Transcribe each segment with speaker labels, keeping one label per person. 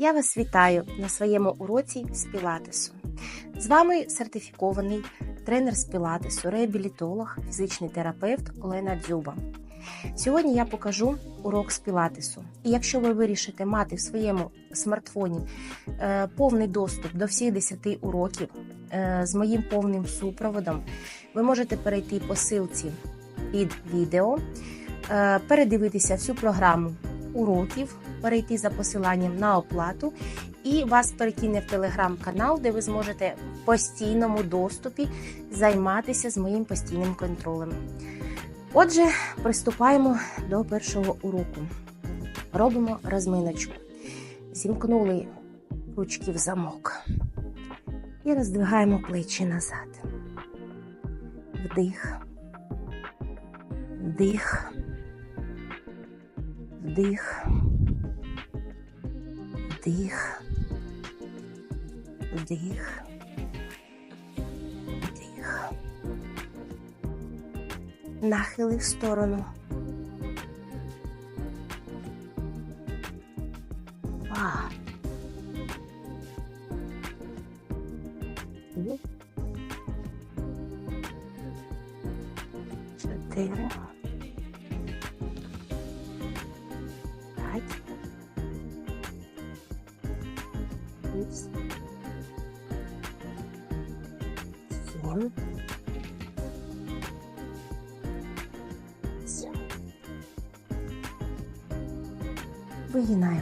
Speaker 1: Я вас вітаю на своєму уроці з пілатесу. З вами сертифікований тренер з пілатесу, реабілітолог, фізичний терапевт Олена Дзюба. Сьогодні я покажу урок з пілатесу. І якщо ви вирішите мати в своєму смартфоні е, повний доступ до всіх 10 уроків е, з моїм повним супроводом, ви можете перейти по ссылці під відео, е, передивитися всю програму уроків, перейти за посиланням на оплату, і вас перекине в телеграм-канал, де ви зможете в постійному доступі займатися з моїм постійним контролем. Отже, приступаємо до першого уроку. Робимо розминочку. Зімкнули ручки в замок і роздвигаємо плечі назад. Вдих, вдих, вдих, вдих, вдих, вдих. Нахили в сторону.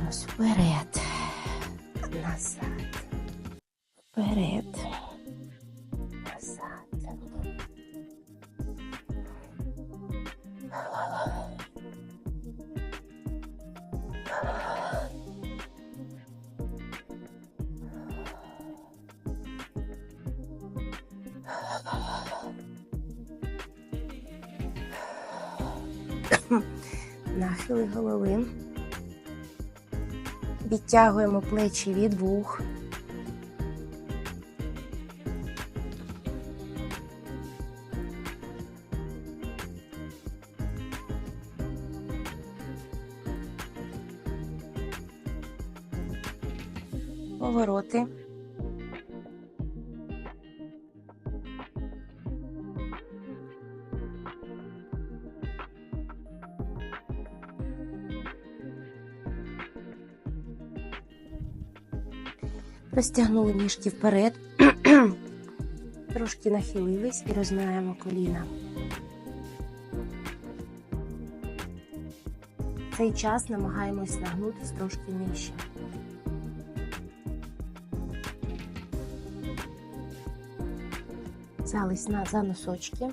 Speaker 1: Вигинаємось вперед, назад, вперед, назад. Нахили голови. Відтягуємо плечі від вух. Розтягнули ніжки вперед, трошки нахилились і розминаємо коліна. Цей час намагаємось нагнутися трошки нижче. Взялись на за носочки,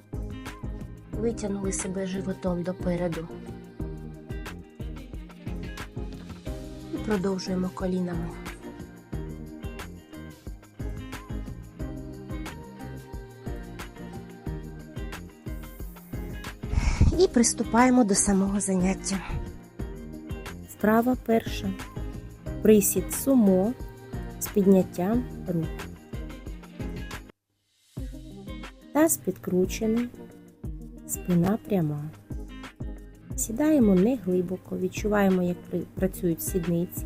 Speaker 1: витягнули себе животом допереду. І продовжуємо колінами. Приступаємо до самого заняття. Вправа перша. Присід сумо з підняттям рук. Таз підкручений, спина пряма. Сідаємо не глибоко, відчуваємо, як працюють сідниці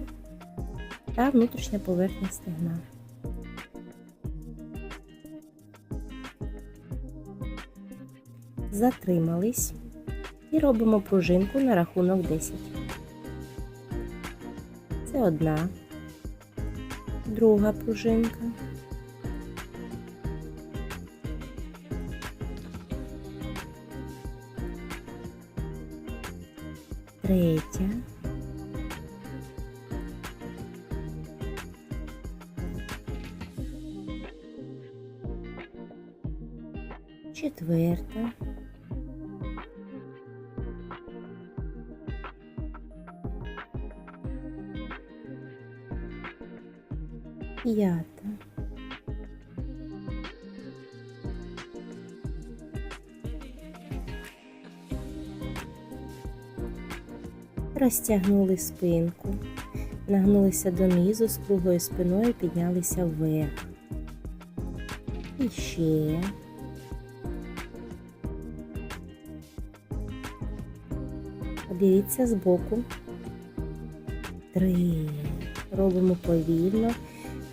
Speaker 1: та внутрішня поверхня стегна. Затримались і робимо пружинку на рахунок 10. Це одна, друга пружинка. Третя. Розтягнули спинку, нагнулися донизу з круглою спиною, піднялися вверх. І ще. Подивіться збоку. Три. робимо повільно.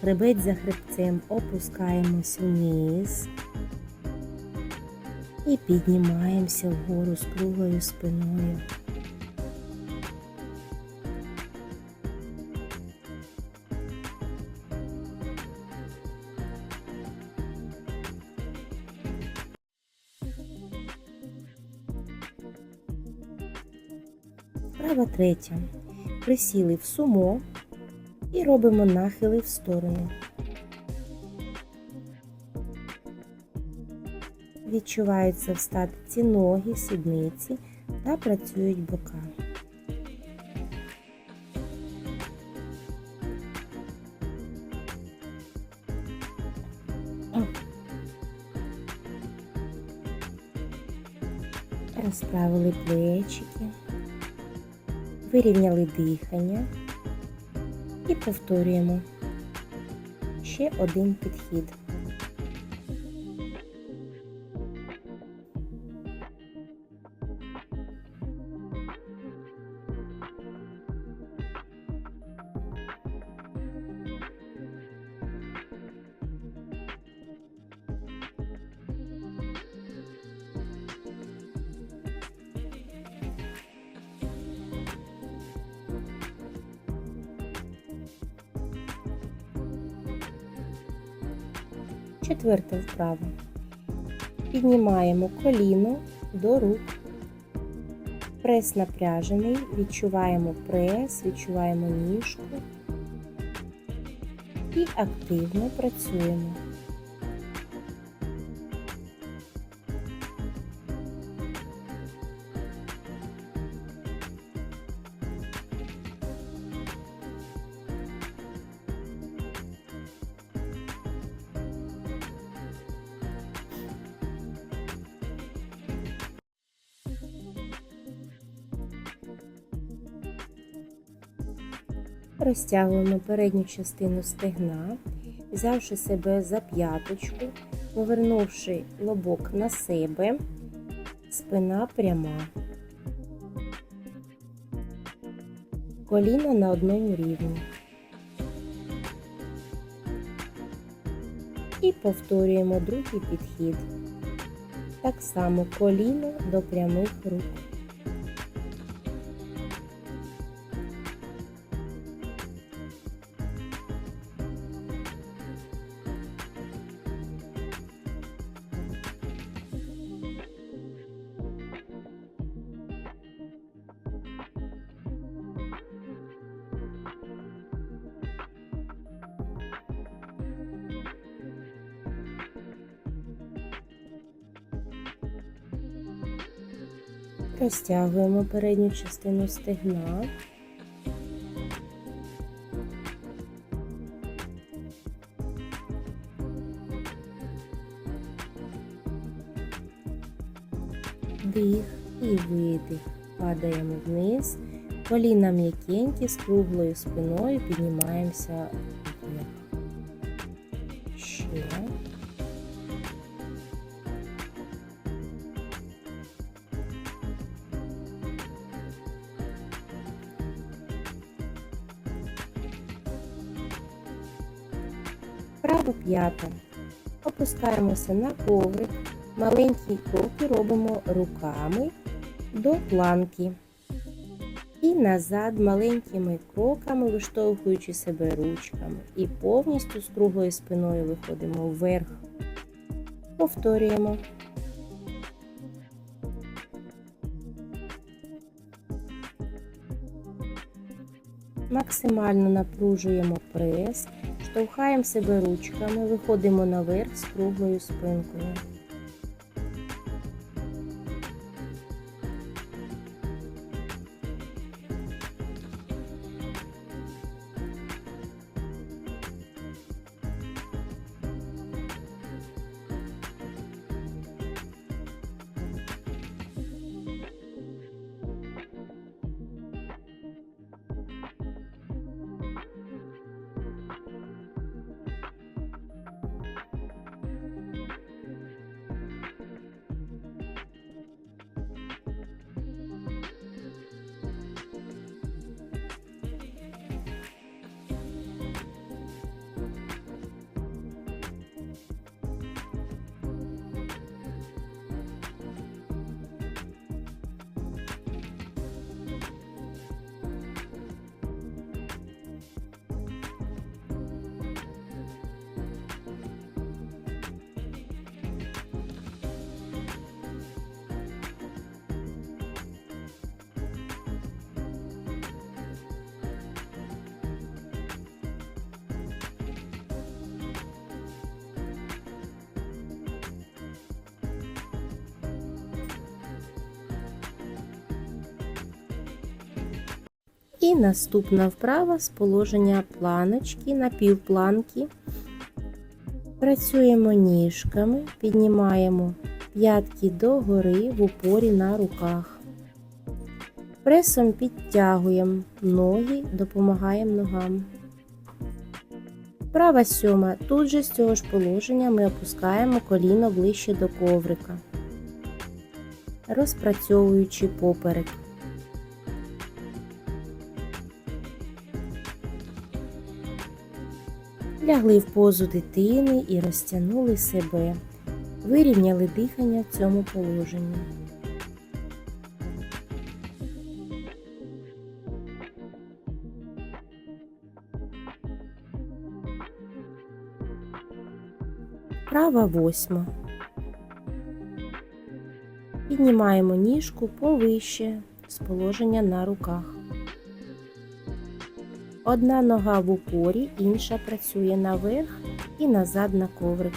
Speaker 1: Хребець за хребцем опускаємось вниз і піднімаємося вгору з круглою спиною. Третя. Присіли в сумо і робимо нахили в сторони. Відчуваються в статиці ноги, сідниці та працюють бока. Розправили плечики, вирівняли дихання і повторюємо ще один підхід. Четверта вправа. Піднімаємо коліно до рук. Прес напряжений, відчуваємо прес, відчуваємо ніжку і активно працюємо. Розтягуємо передню частину стегна, взявши себе за п'яточку, повернувши лобок на себе, спина пряма. Коліна на одному рівні. І повторюємо другий підхід. Так само коліно до прямих рук. Розтягуємо передню частину стегна. Дих і видих. Падаємо вниз. Коліна м'якенькі з круглою спиною піднімаємося вверх. Ще. П'ята. Опускаємося на коврик. Маленькі кроки робимо руками до планки. І назад маленькими кроками, виштовхуючи себе ручками. І повністю з круглою спиною виходимо вверх. Повторюємо. Максимально напружуємо прес, штовхаємо себе ручками, виходимо наверх з круглою спинкою. І наступна вправа з положення планочки на півпланки. Працюємо ніжками, піднімаємо п'ятки догори в упорі на руках. Пресом підтягуємо ноги, допомагаємо ногам. Права сьома. Тут же з цього ж положення ми опускаємо коліно ближче до коврика, розпрацьовуючи поперек. Лягли в позу дитини і розтягнули себе. Вирівняли дихання в цьому положенні. Права восьма. Піднімаємо ніжку повище з положення на руках. Одна нога в упорі, інша працює наверх і назад на коврик.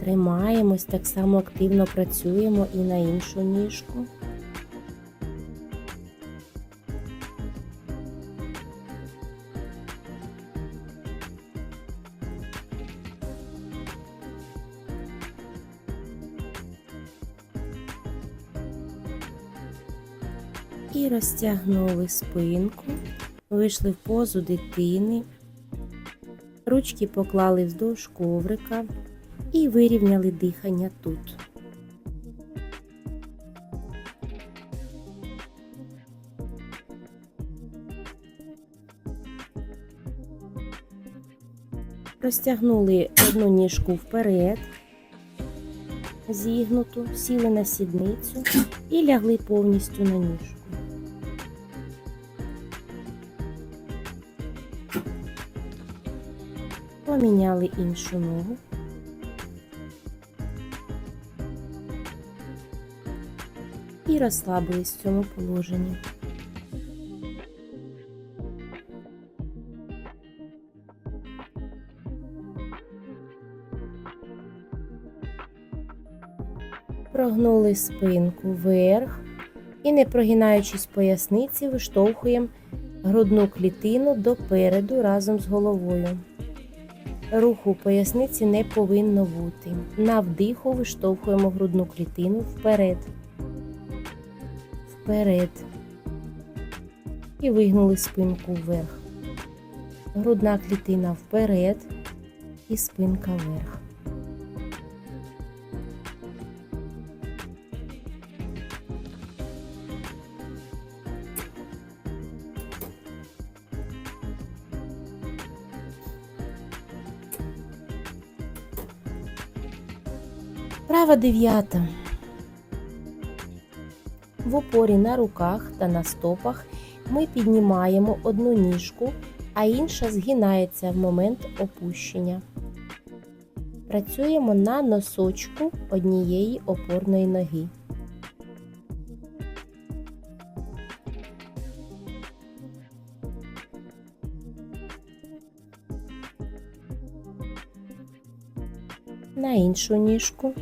Speaker 1: Тримаємось, так само активно працюємо і на іншу ніжку. І розтягнули спинку, вийшли в позу дитини, ручки поклали вздовж коврика і вирівняли дихання тут. Розтягнули одну ніжку вперед, зігнуту, сіли на сідницю і лягли повністю на ніжку. Поміняли іншу ногу. І розслабились в цьому положенні. Прогнули спинку вверх і, не прогинаючись поясниці, виштовхуємо грудну клітину допереду разом з головою. Руху поясниці не повинно бути. На вдиху виштовхуємо грудну клітину вперед. Вперед. І вигнули спинку вверх. Грудна клітина вперед і спинка вверх. Права дев'ята. В опорі на руках та на стопах ми піднімаємо одну ніжку, а інша згинається в момент опущення. Працюємо на носочку однієї опорної ноги. На іншу ніжку.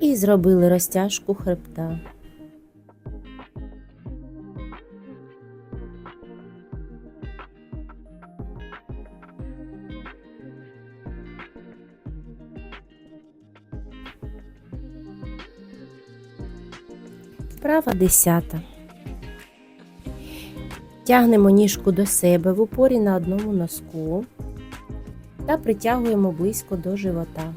Speaker 1: І зробили розтяжку хребта. Вправа десята. Тягнемо ніжку до себе в упорі на одному носку та притягуємо близько до живота.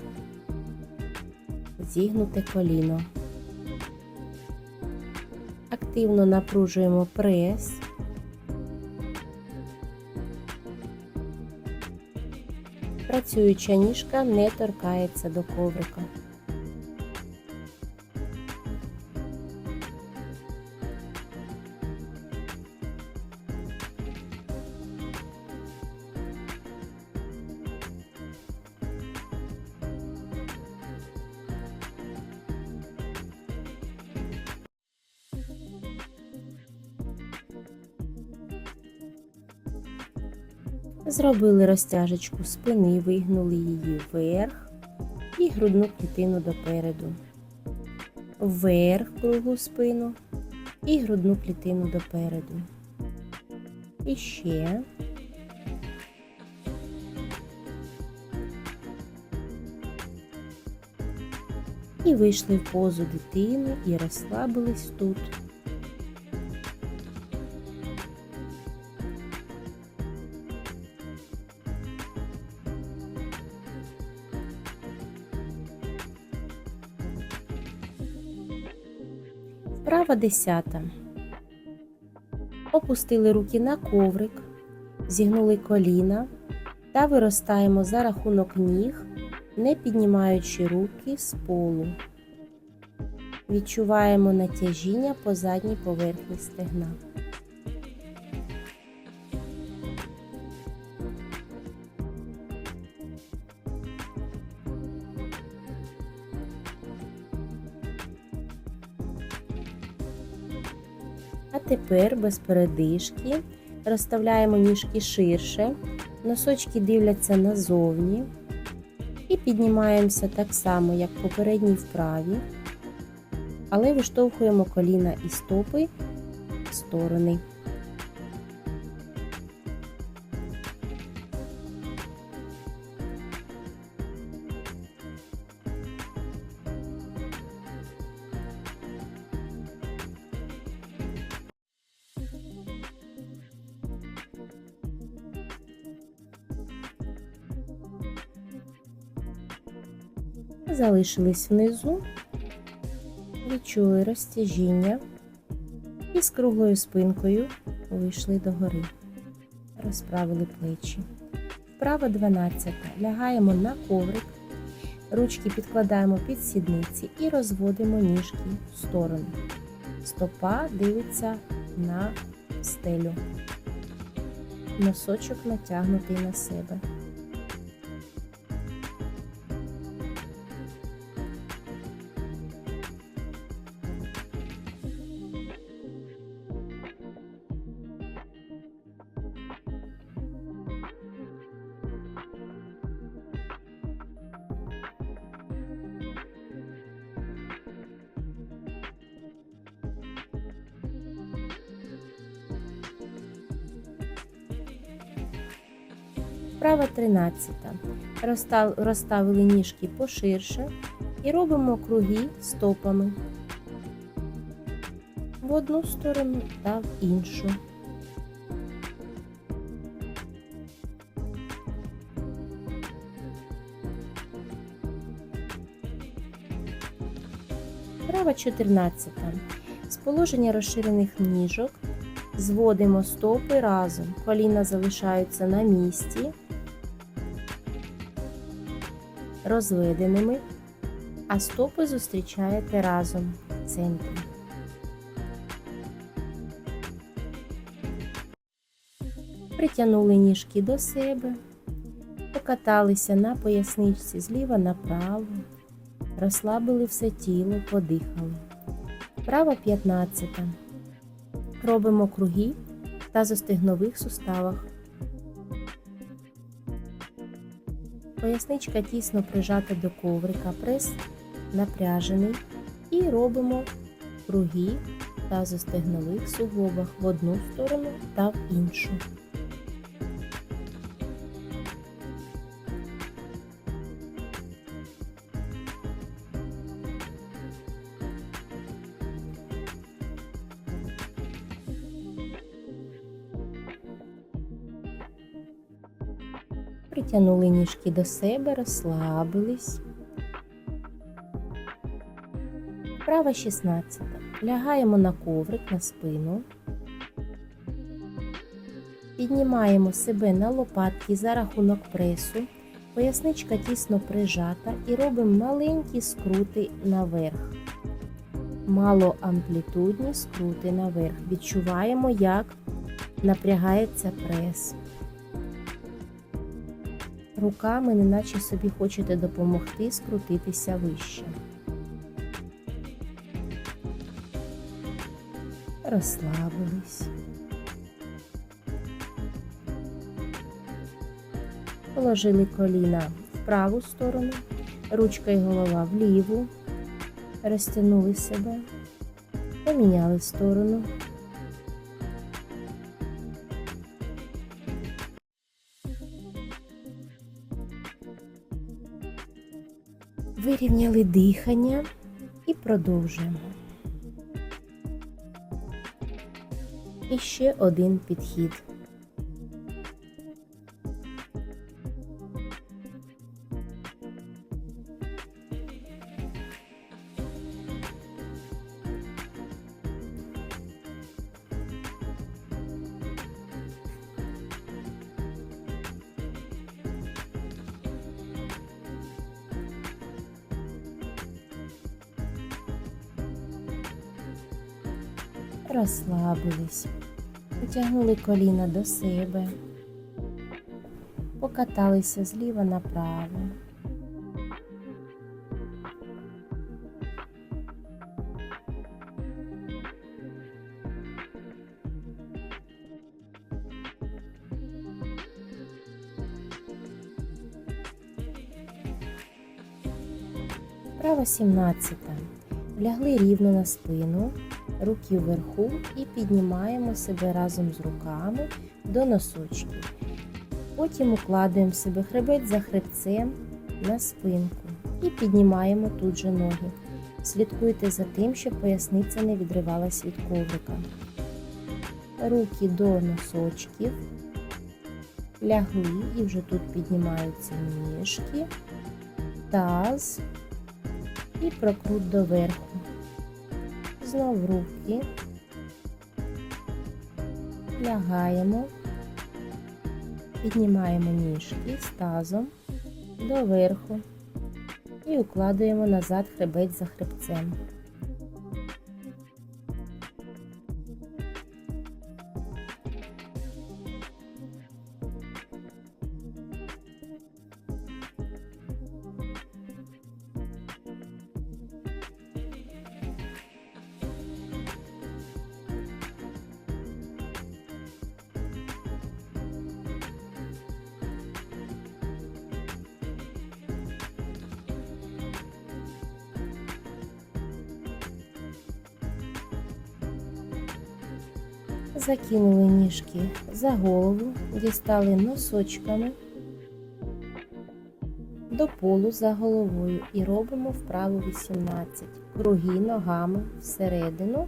Speaker 1: Зігнуте коліно. Активно напружуємо прес. Працююча ніжка не торкається до коврика. Зробили розтяжечку спини, вигнули її вверх і грудну клітину допереду. Вверх круглу спину і грудну клітину допереду. І ще. І вийшли в позу дитини і розслабились тут. Вправа десята. Опустили руки на коврик, зігнули коліна та виростаємо за рахунок ніг, не піднімаючи руки з полу. Відчуваємо натяжіння по задній поверхні стегна. Тепер без передишки. Розставляємо ніжки ширше, носочки дивляться назовні. І піднімаємося так само, як в попередній вправі, але виштовхуємо коліна і стопи в сторони. Залишились внизу, відчули розтяжіння і з круглою спинкою вийшли догори. Розправили плечі. Вправа 12. Лягаємо на коврик, ручки підкладаємо під сідниці і розводимо ніжки в сторону. Стопа дивиться на стелю. Носочок натягнутий на себе. Вправа 13. Розстав- Розставили ніжки поширше і робимо круги стопами в одну сторону та в іншу. Вправа 14. З положення розширених ніжок зводимо стопи разом. Коліна залишаються на місці, розведеними, а стопи зустрічаєте разом в центрі. Притягнули ніжки до себе, покаталися на поясничці зліва направо, розслабили все тіло, подихали. Вправа 15. Робимо круги в тазостегнових суставах. Поясничка тісно прижата до коврика, прес напряжений і робимо круги в тазостегнових суглобах в одну сторону та в іншу. Притягнули ніжки до себе, розслабились. Вправа 16. Лягаємо на коврик на спину. Піднімаємо себе на лопатки за рахунок пресу. Поясничка тісно прижата і робимо маленькі скрути наверх. Малоамплітудні скрути наверх. Відчуваємо, як напрягається прес. Руками, неначе собі хочете допомогти скрутитися вище. Розслабились. Положили коліна в праву сторону, ручка і голова в ліву, розтягнули себе, поміняли сторону. Вирівняли дихання і продовжуємо. І ще один підхід. Розслабились, потягнули коліна до себе, покаталися зліва направо. Вправа 17. Лягли рівно на спину, руки вверху і піднімаємо себе разом з руками до носочків. Потім укладуємо себе хребет за хребцем на спинку і піднімаємо тут же ноги. Слідкуйте за тим, щоб поясниця не відривалась від коврика. Руки до носочків. Лягли і вже тут піднімаються ніжки, таз і прокрут доверху. Знов руки, лягаємо, піднімаємо ніжки з тазом доверху і укладуємо назад хребець за хребцем. Закинули ніжки за голову, дістали носочками до полу за головою і робимо вправу 18. Круги ногами всередину,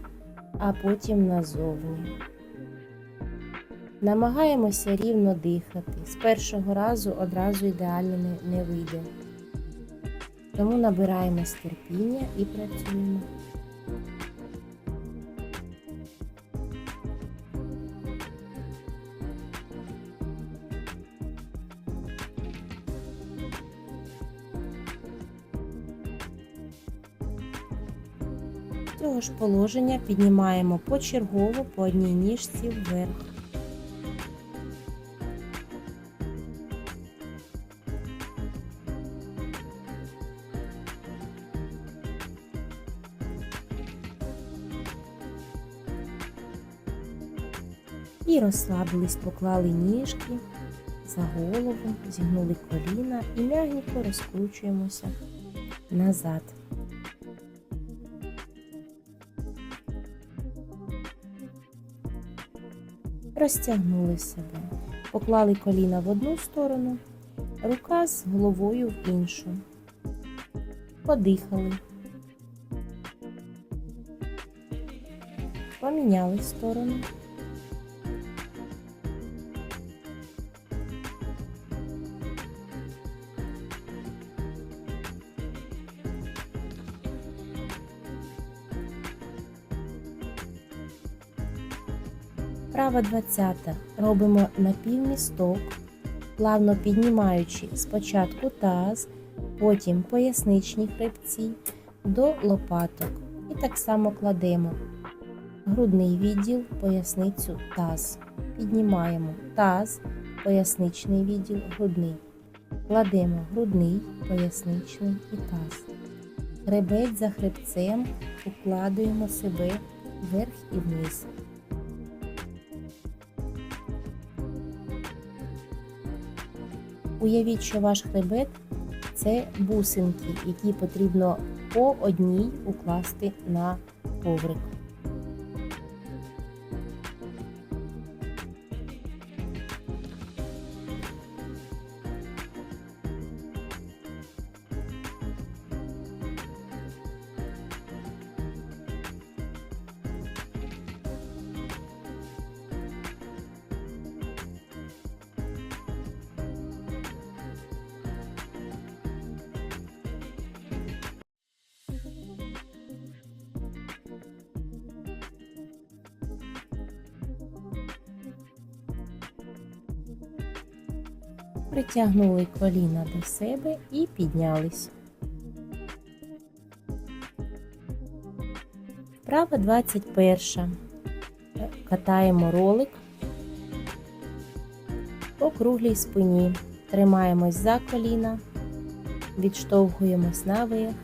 Speaker 1: а потім назовні. Намагаємося рівно дихати. З першого разу одразу ідеально не, вийде. Тому набираємо терпіння і працюємо. З цього ж положення піднімаємо почергово по одній ніжці вверх. І розслабились, поклали ніжки за голову, зігнули коліна і м'ягенько розкручуємося назад. Розтягнули себе, поклали коліна в одну сторону, рука з головою в іншу. Подихали. Поміняли сторону. Права 20. Робимо напівмісток плавно піднімаючи спочатку таз, потім поясничні хребці до лопаток. І так само кладемо грудний відділ, поясницю, таз. Піднімаємо таз, поясничний відділ, грудний. Кладемо грудний, поясничний і таз. Хребець за хребцем укладуємо себе вверх і вниз. Уявіть, що ваш хребет це бусинки, які потрібно по одній укласти на коврик. Притягнули коліна до себе і піднялись. Вправа 21. Катаємо ролик по круглій спині. Тримаємось за коліна, відштовхуємось наверх.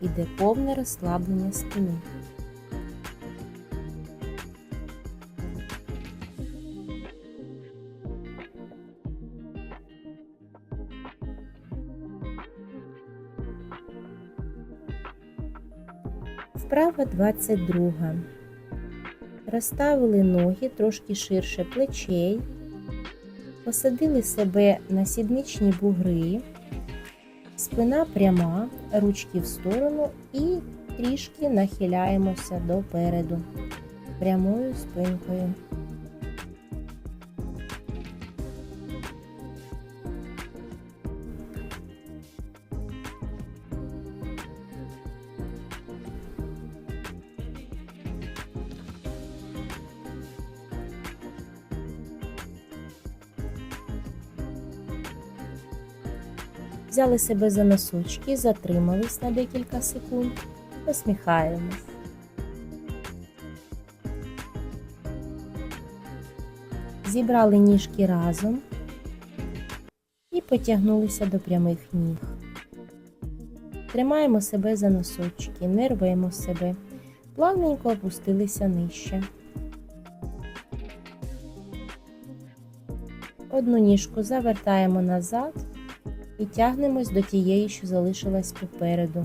Speaker 1: Іде повне розслаблення спини. 22. Розставили ноги трошки ширше плечей, посадили себе на сідничні бугри, спина пряма, ручки в сторону і трішки нахиляємося допереду прямою спинкою. Взяли себе за носочки, затримались на декілька секунд, посміхаємось. Зібрали ніжки разом і потягнулися до прямих ніг. Тримаємо себе за носочки, не рвемо себе, плавненько опустилися нижче. Одну ніжку завертаємо назад і тягнемось до тієї, що залишилась попереду.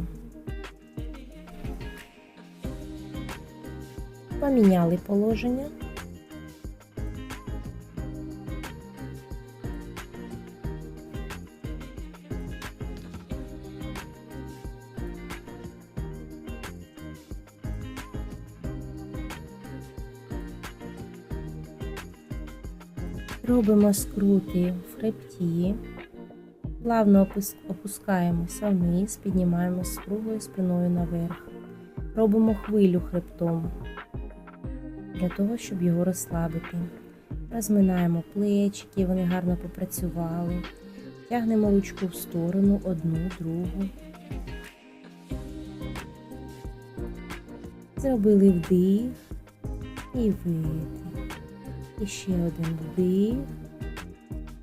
Speaker 1: Поміняли положення. Робимо скрути в хребті. Плавно опускаємося вниз, піднімаємося з круглою спиною наверх. Робимо хвилю хребтом для того, щоб його розслабити. Розминаємо плечики, вони гарно попрацювали. Тягнемо ручку в сторону, одну, другу. Зробили вдих і видих. І ще один вдих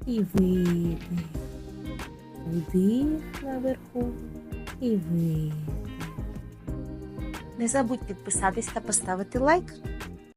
Speaker 1: і видих. Вдих наверху і видих.
Speaker 2: Не забудь підписатись та поставити лайк.